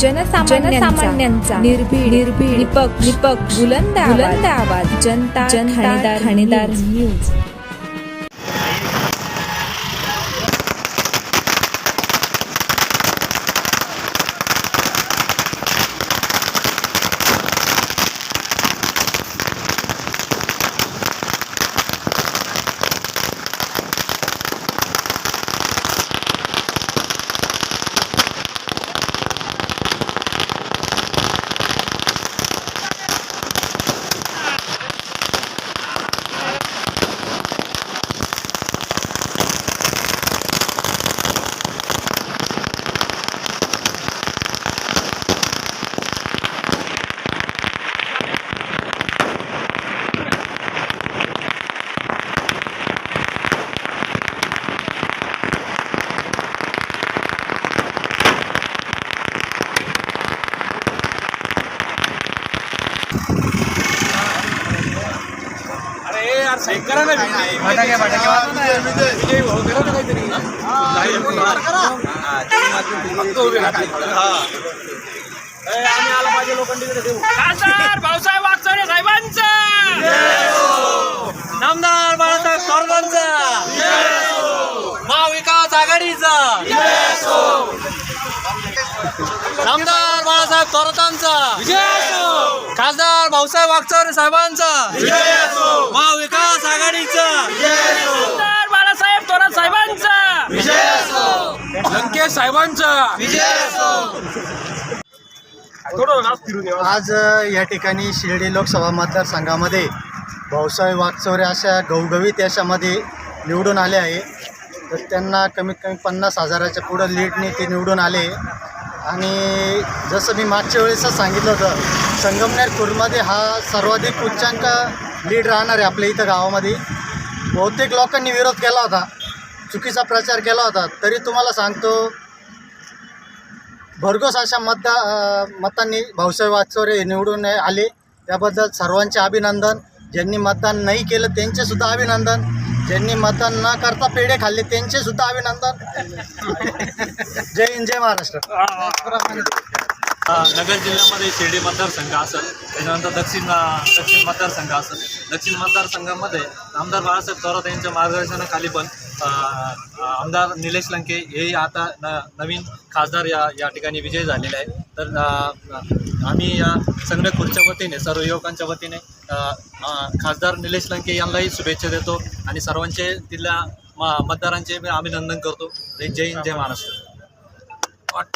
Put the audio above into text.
जनसामान्यांचा निर्भीड निर्भीड निपक निपक बुलंद बुलंद आवाज जनता जनता ठाणेदार न्यूज. अरे यार सही करा ना फटाके फटाके. विजय भाऊ करा ना काहीतरी. फक्त उभे राहा. ए, आम्ही आला पाहिजे लोखंडीकडे देऊ. खासदार भाऊसाहेब वागचौरे साहेबांचा. नामदार बाळासाहेब थोरातांचा. महाविकास आघाडीचा. नामदार बाळासाहेब थोरातांचा. भाऊसाहेब वागचौरे साहेबांचा. महाविकास आघाडीचा. बाळासाहेब थोरात साहेबांचा. लंकेश साहेबांचा. आज या ठिकाणी शिर्डी लोकसभा मतदारसंघामध्ये भाऊसाहेब वागचौरे अशा घवघवीत याच्यामध्ये निवडून आले आहे. तर त्यांना कमीत कमी पन्नास हजाराच्या पुढं लीडने ते निवडून आले. आणि जसं मी मागच्या वेळेसच सांगितलं होतं संगमनेर खुर्दमध्ये हा सर्वाधिक उच्चांक लीड राहणार आहे आपल्या इथं गावामध्ये. बहुतेक लोकांनी विरोध केला होता चुकीचा प्रचार केला होता. तरी तुम्हाला सांगतो भरघोस अशा मतदा मतांनी भाऊसाहेब वागचौरे हे निवडून आले. त्याबद्दल सर्वांचे अभिनंदन. ज्यांनी मतदान नाही केलं त्यांचेसुद्धा अभिनंदन. ज्यांनी मतदान न करता पेढे खाल्ले त्यांचे सुद्धा अभिनंदन. जय हिंद जय महाराष्ट्र. नगर जिल्ह्यामध्ये शिर्डी मतदारसंघ असेल त्याच्यानंतर दक्षिण दक्षिण मतदारसंघ असेल. दक्षिण मतदारसंघामध्ये आमदार बाळासाहेब थोरात यांच्या मार्गदर्शनाखाली पण आमदार निलेश लंके हेही आता न नवीन खासदार या या ठिकाणी विजय झालेले आहे तर आम्ही या संघ खुर्च्या वतीने सर्व युवकांच्या वतीने खासदार निलेश लंके यांनाही शुभेच्छा देतो आणि सर्वांचे तिथल्या म- मतदारांचे मी अभिनंदन करतो. जय हिंद जय महाराष्ट्र.